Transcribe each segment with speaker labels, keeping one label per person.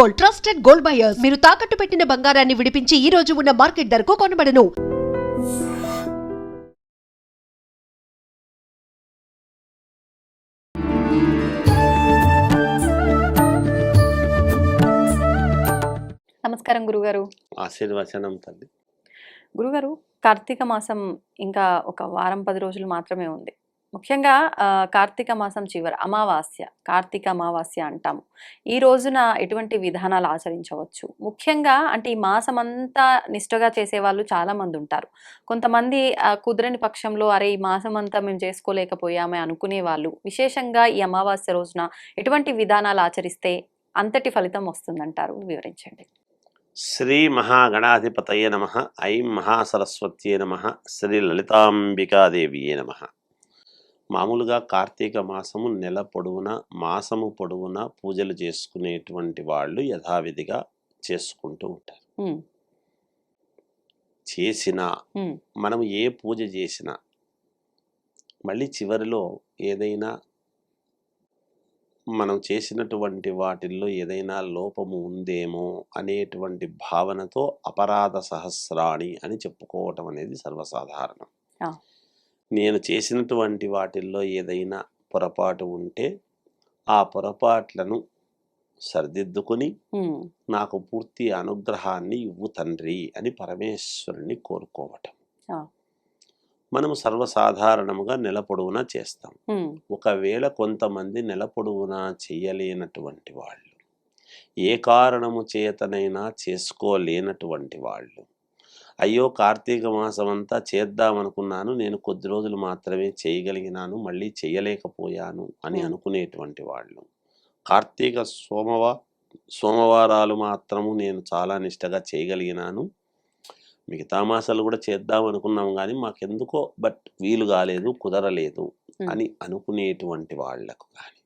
Speaker 1: Gold trusted gold buyers. మీరు తాకట్టు పెట్టిన బంగారాన్ని విడిపించి ఈ రోజు ఉన్న మార్కెట్ ధరకు కొనబడను.
Speaker 2: నమస్కారం గురుగారు.
Speaker 3: ఆశీర్వచనం తల్లి.
Speaker 2: గురుగారు కార్తీక మాసం ఇంకా ఒక వారం పది రోజులు మాత్రమే ఉంది. ముఖ్యంగా కార్తీక మాసం చివరి అమావాస్య కార్తీక అమావాస్య అంటాము. ఈ రోజున ఎటువంటి విధానాలు ఆచరించవచ్చు? ముఖ్యంగా అంటే ఈ మాసం అంతా నిష్ఠగా చేసే వాళ్ళు చాలా మంది ఉంటారు. కొంతమంది కుదరని పక్షంలో అరే ఈ మాసం అంతా మేము చేసుకోలేకపోయామే అనుకునే వాళ్ళు విశేషంగా ఈ అమావాస్య రోజున ఎటువంటి విధానాలు ఆచరిస్తే అంతటి ఫలితం వస్తుందంటారు? వివరించండి.
Speaker 3: శ్రీ మహాగణాధిపతయ నమ ఐం మహాసరస్వత్యే నమ శ్రీ లలితాంబికాదేవియే నమ. మామూలుగా కార్తీక మాసము నెల పొడవునా మాసము పొడవునా పూజలు చేసుకునేటువంటి వాళ్ళు యథావిధిగా చేసుకుంటూ ఉంటారు. చేసిన మనం ఏ పూజ చేసినా మళ్ళీ చివరిలో ఏదైనా మనం చేసినటువంటి వాటిల్లో ఏదైనా లోపము ఉందేమో అనేటువంటి భావనతో అపరాధ సహస్రాణి అని చెప్పుకోవటం అనేది సర్వసాధారణం. నేను చేసినటువంటి వాటిల్లో ఏదైనా పొరపాటు ఉంటే ఆ పొరపాట్లను సరిదిద్దుకొని నాకు పూర్తి అనుగ్రహాన్ని ఇవ్వు తండ్రి అని పరమేశ్వరుని కోరుకోవటం. మనము సర్వసాధారణముగా నెల పొడవునా చేస్తాం ఒకవేళ కొంతమంది నెల పొడవునా చేయలేనటువంటి వాళ్ళు ఏ కారణము చేతనైనా చేసుకోలేనటువంటి వాళ్ళు అయ్యో కార్తీక మాసం అంతా చేద్దామనుకున్నాను. నేను కొద్ది రోజులు మాత్రమే చేయగలిగినాను. మళ్ళీ చేయలేకపోయాను అని. అనుకునేటువంటి వాళ్ళు. కార్తీక సోమవా సోమవారాలు మాత్రము నేను చాలా నిష్టగా చేయగలిగినాను. మిగతా మాసాలు కూడా చేద్దాం అనుకున్నాం కానీ మాకెందుకో బట్ వీలు కాలేదు కుదరలేదు. అని అనుకునేటువంటి వాళ్ళకు కానీ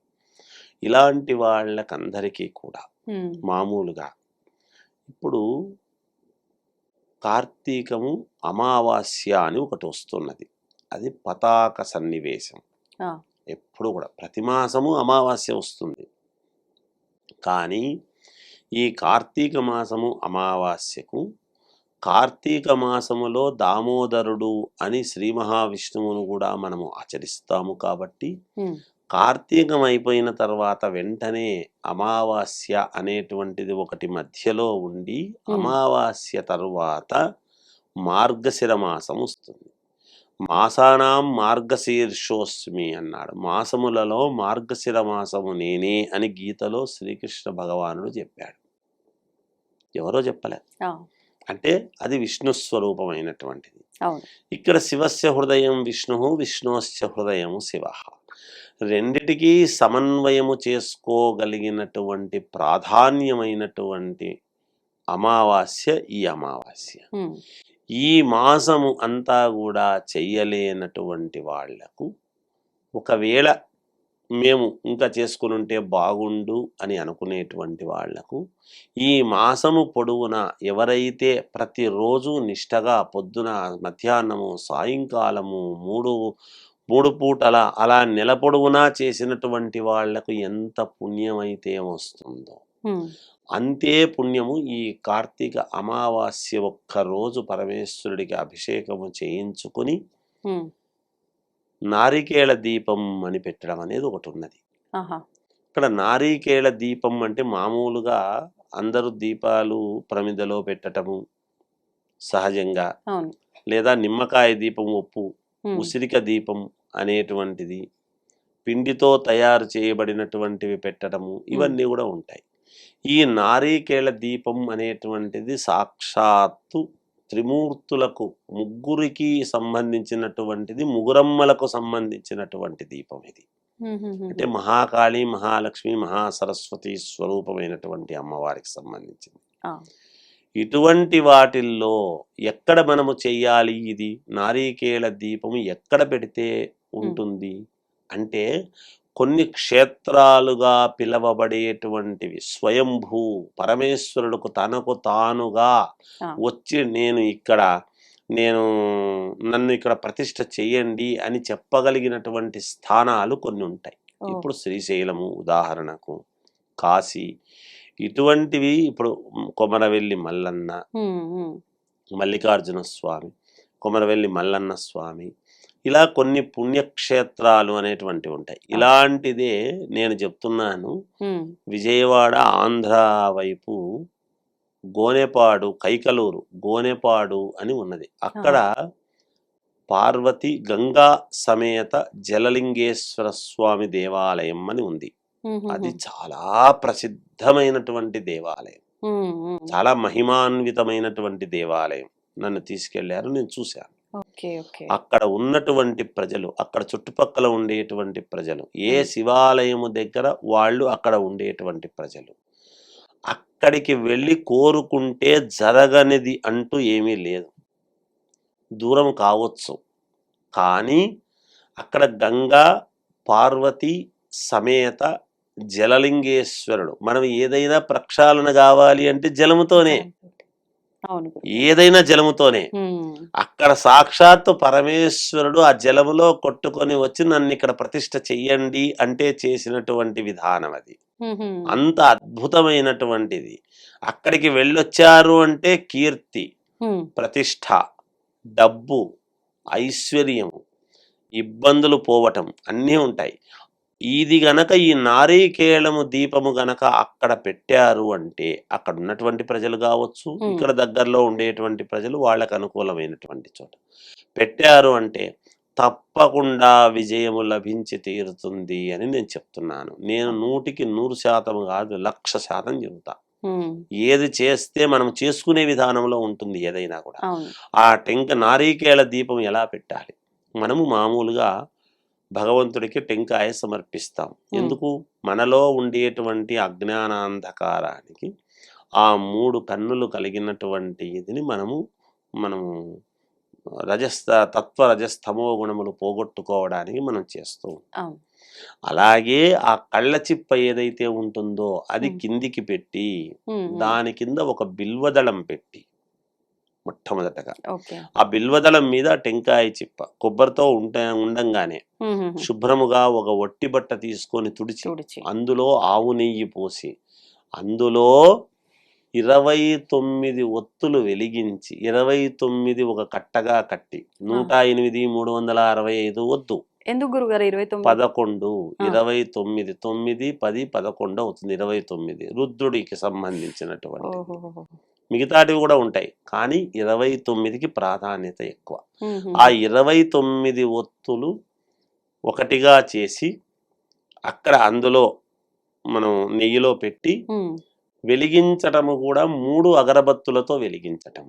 Speaker 3: ఇలాంటి వాళ్ళకందరికీ కూడా మామూలుగా ఇప్పుడు కార్తీకము అమావాస్య అని ఒకటి వస్తున్నది. అది పతాక సన్నివేశం. ఎప్పుడు కూడా ప్రతి మాసము అమావాస్య వస్తుంది. కానీ ఈ కార్తీక మాసము అమావాస్యకు కార్తీక మాసములో దామోదరుడు అని శ్రీ మహావిష్ణువును కూడా మనము ఆచరిస్తాము కాబట్టి కార్తీకం అయిపోయిన తర్వాత వెంటనే అమావాస్య అనేటువంటిది ఒకటి మధ్యలో ఉండి అమావాస్య తరువాత మార్గశిర మాసం వస్తుంది. మాసానాం మార్గశీర్షోస్మి అన్నాడు. మాసములలో మార్గశిర మాసము నేనే అని గీతలో శ్రీకృష్ణ భగవానుడు చెప్పాడు. ఎవరో చెప్పలే.
Speaker 2: ఆ,
Speaker 3: అంటే అది విష్ణు స్వరూపమైనటువంటిది. ఇక్కడ శివస్య హృదయం విష్ణు విష్ణుశ్చ హృదయము శివ. రెండిటికి సమన్వయము చేసుకోగలిగినటువంటి ప్రాధాన్యమైనటువంటి అమావాస్య ఈ అమావాస్య. ఈ మాసము అంతా కూడా చెయ్యలేనటువంటి వాళ్ళకు ఒకవేళ మేము ఇంకా చేసుకుని ఉంటే బాగుండు అని అనుకునేటువంటి వాళ్ళకు ఈ మాసము పొడవునా ఎవరైతే ప్రతిరోజు నిష్టగా పొద్దున మధ్యాహ్నము సాయంకాలము మూడు మూడు పూటల అలా నెల పొడవునా చేసినటువంటి వాళ్ళకు ఎంత పుణ్యమైతే వస్తుందో.
Speaker 2: ఉమ్,
Speaker 3: అంతే పుణ్యము ఈ కార్తీక అమావాస్య ఒక్క రోజు పరమేశ్వరుడికి అభిషేకము చేయించుకుని నారికేళ దీపం అని పెట్టడం అనేది ఒకటి ఉన్నది. ఇక్కడ నారికేళ దీపం అంటే మామూలుగా అందరూ దీపాలు ప్రమిదలో పెట్టటము సహజంగా లేదా నిమ్మకాయ దీపం ఉప్పు ఉసిరిక దీపం అనేటువంటిది. పిండితో తయారు చేయబడినటువంటివి పెట్టడము ఇవన్నీ కూడా ఉంటాయి. ఈ నారీకేళ దీపం అనేటువంటిది సాక్షాత్తు త్రిమూర్తులకు ముగ్గురికి సంబంధించినటువంటిది ముగురమ్మలకు సంబంధించినటువంటి దీపం ఇది. అంటే మహాకాళి మహాలక్ష్మి మహాసరస్వతి స్వరూపమైనటువంటి అమ్మవారికి సంబంధించింది. ఇటువంటి వాటిల్లో ఎక్కడ మనము చెయ్యాలి ఇది? నారీకేళ దీపము ఎక్కడ పెడితే ఉంటుంది. అంటే కొన్ని క్షేత్రాలుగా పిలవబడేటువంటివి. స్వయంభూ పరమేశ్వరుడుకు తనకు తానుగా. వచ్చి నేను ఇక్కడ నేను నన్ను ఇక్కడ ప్రతిష్ఠ చెయ్యండి అని చెప్పగలిగినటువంటి స్థానాలు కొన్ని ఉంటాయి. ఇప్పుడు శ్రీశైలము ఉదాహరణకు కాశీ ఇటువంటివి ఇప్పుడు కొమరవెల్లి మల్లన్న మల్లికార్జున స్వామి కొమరవెల్లి మల్లన్న స్వామి ఇలా కొన్ని పుణ్యక్షేత్రాలు అనేటువంటివి ఉంటాయి. ఇలాంటిదే నేను చెప్తున్నాను. విజయవాడ ఆంధ్ర వైపు గోనెపాడు కైకలూరు గోనెపాడు అని ఉన్నది. అక్కడ పార్వతి గంగా సమేత జలలింగేశ్వర స్వామి దేవాలయం అని ఉంది. అది చాలా ప్రసిద్ధమైనటువంటి దేవాలయం. చాలా మహిమాన్వితమైనటువంటి దేవాలయం. నన్ను తీసుకెళ్ళారు నేను చూశాను. అక్కడ ఉన్నటువంటి ప్రజలు అక్కడ చుట్టుపక్కల ఉండేటువంటి ప్రజలు ఏ శివాలయము దగ్గర వాళ్ళు అక్కడ ఉండేటువంటి ప్రజలు. అక్కడికి వెళ్ళి కోరుకుంటే జరగనిది అంటూ ఏమీ లేదు. దూరం కావచ్చు. కానీ అక్కడ గంగా పార్వతి సమేత జలలింగేశ్వరుడు. మనం ఏదైనా ప్రక్షాళన కావాలి అంటే జలముతోనే. ఏదైనా జలముతోనే. అక్కడ సాక్షాత్తు పరమేశ్వరుడు ఆ జలములో కొట్టుకొని వచ్చి నన్ను ఇక్కడ ప్రతిష్ఠ చెయ్యండి అంటే చేసినటువంటి విధానం అది. అంత అద్భుతమైనటువంటిది. అక్కడికి వెళ్ళొచ్చారు అంటే కీర్తి
Speaker 2: ఉమ్,
Speaker 3: ప్రతిష్ఠ డబ్బు ఐశ్వర్యము ఇబ్బందులు పోవటం అన్నీ ఉంటాయి. ఇది గనక ఈ నారీకేళము దీపము గనక అక్కడ పెట్టారు అంటే అక్కడ ఉన్నటువంటి ప్రజలు కావచ్చు. ఇక్కడ దగ్గరలో ఉండేటువంటి ప్రజలు వాళ్ళకు అనుకూలమైనటువంటి చోట. పెట్టారు అంటే తప్పకుండా విజయము లభించి తీరుతుంది అని నేను చెప్తున్నాను. నేను నూటికి నూరు శాతం కాదు లక్ష శాతం చెబుతా. ఏది చేస్తే మనం చేసుకునే విధానంలో ఉంటుంది ఏదైనా కూడా. ఆ టెంక నారీకేళ దీపం ఎలా పెట్టాలి? మనము మామూలుగా భగవంతుడికి టెంకాయ సమర్పిస్తాం. ఎందుకు? మనలో ఉండేటువంటి అజ్ఞానాంధకారానికి ఆ మూడు కన్నులు కలిగినటువంటి ఇదిని మనము మనము రజస్త తత్వ రజస్తమో గుణములు పోగొట్టుకోవడానికి మనం చేస్తూ ఉంటాం. అలాగే ఆ కళ్ళ చిప్ప ఏదైతే ఉంటుందో అది. కిందికి పెట్టి. దాని కింద ఒక బిల్వదళం పెట్టి మొట్టమొదటగా. ఆ బిల్వదళం మీద టెంకాయ చిప్ప కొబ్బరితో ఉంట ఉండంగానే. శుభ్రముగా ఒక ఒట్టి బట్ట తీసుకొని తుడిచి అందులో ఆవు నెయ్యి పోసి అందులో ఇరవై తొమ్మిది ఒత్తులు వెలిగించి ఇరవై తొమ్మిది ఒక కట్టగా కట్టి నూట ఎనిమిది మూడు వందల అరవై ఐదు వద్దు
Speaker 2: ఎందుకు గురుగారు ఇరవై తొమ్మిది?
Speaker 3: పదకొండు. ఇరవై తొమ్మిది తొమ్మిది పది పదకొండు అవుతుంది. ఇరవై తొమ్మిది రుద్రుడికి సంబంధించినటువంటి మిగతాటివి కూడా ఉంటాయి కానీ ఇరవై తొమ్మిదికి ప్రాధాన్యత ఎక్కువ. ఆ ఇరవై తొమ్మిది ఒత్తులు ఒకటిగా చేసి అక్కడ అందులో మనం నెయ్యిలో పెట్టి వెలిగించటము కూడా మూడు అగరబత్తులతో వెలిగించటం.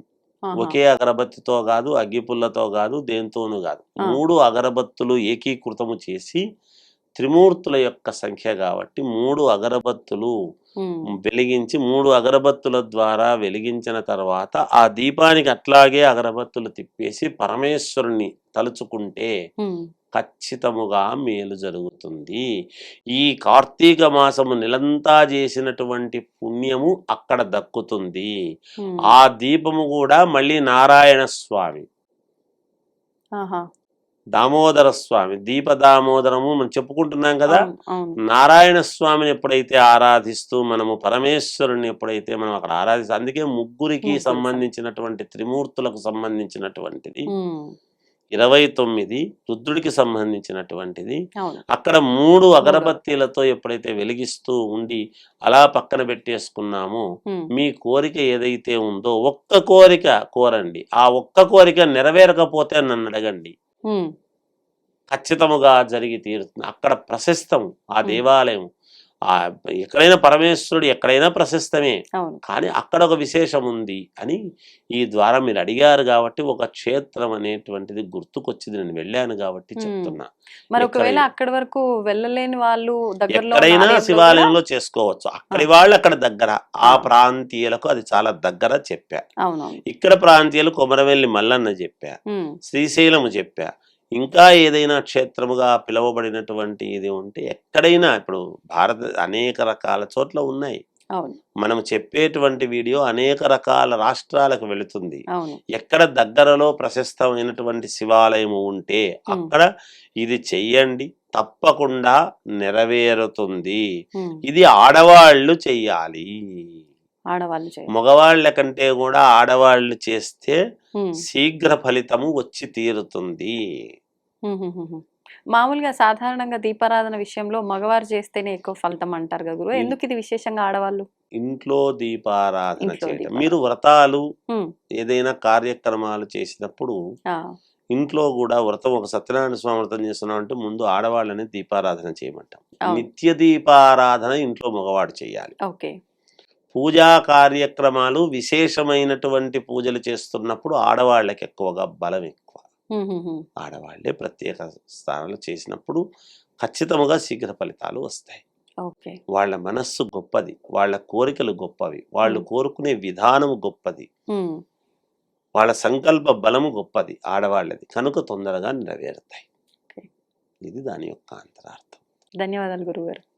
Speaker 3: ఒకే అగరబత్తితో కాదు అగ్గిపుల్లతో కాదు దేంతోనూ కాదు. మూడు అగరబత్తులు ఏకీకృతము చేసి త్రిమూర్తుల యొక్క సంఖ్య కాబట్టి మూడు అగరబత్తులు వెలిగించి మూడు అగరబత్తుల ద్వారా వెలిగించిన తర్వాత ఆ దీపానికి అట్లాగే అగరబత్తులు తిప్పేసి పరమేశ్వరుని తలుచుకుంటే ఖచ్చితముగా మేలు జరుగుతుంది. ఈ కార్తీక మాసము నెలంతా చేసినటువంటి పుణ్యము అక్కడ దక్కుతుంది. ఆ దీపము కూడా మళ్ళీ నారాయణ స్వామి. దామోదర స్వామి దీప దామోదరము మనం చెప్పుకుంటున్నాం కదా. నారాయణ స్వామిని ఎప్పుడైతే ఆరాధిస్తూ మనము పరమేశ్వరుని ఎప్పుడైతే మనం అక్కడ ఆరాధిస్తాం అందుకే ముగ్గురికి
Speaker 2: ముగ్గురు
Speaker 3: సంబంధించినటువంటి త్రిమూర్తులకు సంబంధించినటువంటిది. ఇరవై తొమ్మిది రుద్రుడికి సంబంధించినటువంటిది. అక్కడ మూడు అగరబత్తీలతో ఎప్పుడైతే వెలిగిస్తూ ఉండి అలా పక్కన పెట్టేసుకున్నామో మీ కోరిక ఏదైతే ఉందో ఒక్క కోరిక కోరండి. ఆ ఒక్క కోరిక నెరవేరకపోతే నన్ను అడగండి. ఖచ్చితముగా జరిగి తీరుతుంది. అక్కడ ప్రశస్తం ఆ. దేవాలయం. ఆ ఎక్కడైనా పరమేశ్వరుడు ఎక్కడైనా ప్రశస్తమే. కానీ అక్కడ ఒక విశేషం ఉంది అని ఈ ద్వారా మీరు అడిగారు కాబట్టి ఒక క్షేత్రం అనేటువంటిది గుర్తుకొచ్చింది. నేను వెళ్ళాను కాబట్టి. చెప్తున్నా.
Speaker 2: మరి ఒకవేళ అక్కడి వరకు వెళ్ళలేని వాళ్ళు
Speaker 3: ఎక్కడైనా శివాలయంలో చేసుకోవచ్చు. అక్కడి వాళ్ళు అక్కడ దగ్గర. ఆ. ప్రాంతీయులకు అది చాలా దగ్గర చెప్పా. ఇక్కడ ప్రాంతీయులు కొమరవెల్లి మల్లన్న చెప్పా. శ్రీశైలము చెప్పా. ఇంకా ఏదైనా క్షేత్రముగా పిలువబడినటువంటి ఇది ఉంటే ఎక్కడైనా ఇప్పుడు భారత అనేక రకాల చోట్ల ఉన్నాయి. మనం చెప్పేటువంటి వీడియో అనేక రకాల రాష్ట్రాలకు వెళుతుంది. ఎక్కడ దగ్గరలో ప్రశస్తమైనటువంటి శివాలయం ఉంటే అక్కడ ఇది చెయ్యండి తప్పకుండా నెరవేరుతుంది. ఇది ఆడవాళ్ళు చెయ్యాలి.
Speaker 2: ఆడవాళ్ళు
Speaker 3: మగవాళ్ళ కంటే కూడా ఆడవాళ్ళు చేస్తే. శీఘ్ర ఫలితము వచ్చి తీరుతుంది.
Speaker 2: మామూలుగా సాధారణంగా దీపారాధన విషయంలో మగవారు చేస్తేనే ఎక్కువ ఫలితం అంటారు కదా గురువు ఎందుకు ఇది విశేషంగా ఆడవాళ్ళు
Speaker 3: ఇంట్లో దీపారాధన
Speaker 2: దీపారాధన.
Speaker 3: మీరు వ్రతాలు. ఏదైనా కార్యక్రమాలు చేసినప్పుడు ఇంట్లో కూడా వ్రతం ఒక సత్యనారాయణ స్వామి వ్రతం చేస్తున్నాం అంటే ముందు ఆడవాళ్ళని దీపారాధన చేయమంటాం. నిత్య దీపారాధన ఇంట్లో మగవాడు చేయాలి
Speaker 2: ఓకే
Speaker 3: పూజా కార్యక్రమాలు విశేషమైనటువంటి పూజలు చేస్తున్నప్పుడు ఆడవాళ్ళకి ఎక్కువగా బలం ఎక్కువ. ఆడవాళ్ళే ప్రత్యేక స్థానాలు చేసినప్పుడు ఖచ్చితంగా శీఘ్ర ఫలితాలు వస్తాయి వాళ్ళ మనస్సు గొప్పది వాళ్ళ కోరికలు గొప్పవి వాళ్ళు. కోరుకునే విధానం గొప్పది. వాళ్ళ సంకల్ప బలము గొప్పది ఆడవాళ్ళది కనుక తొందరగా నెరవేరుతాయి. ఇది దాని యొక్క అంతరార్థం
Speaker 2: ధన్యవాదాలు గురువు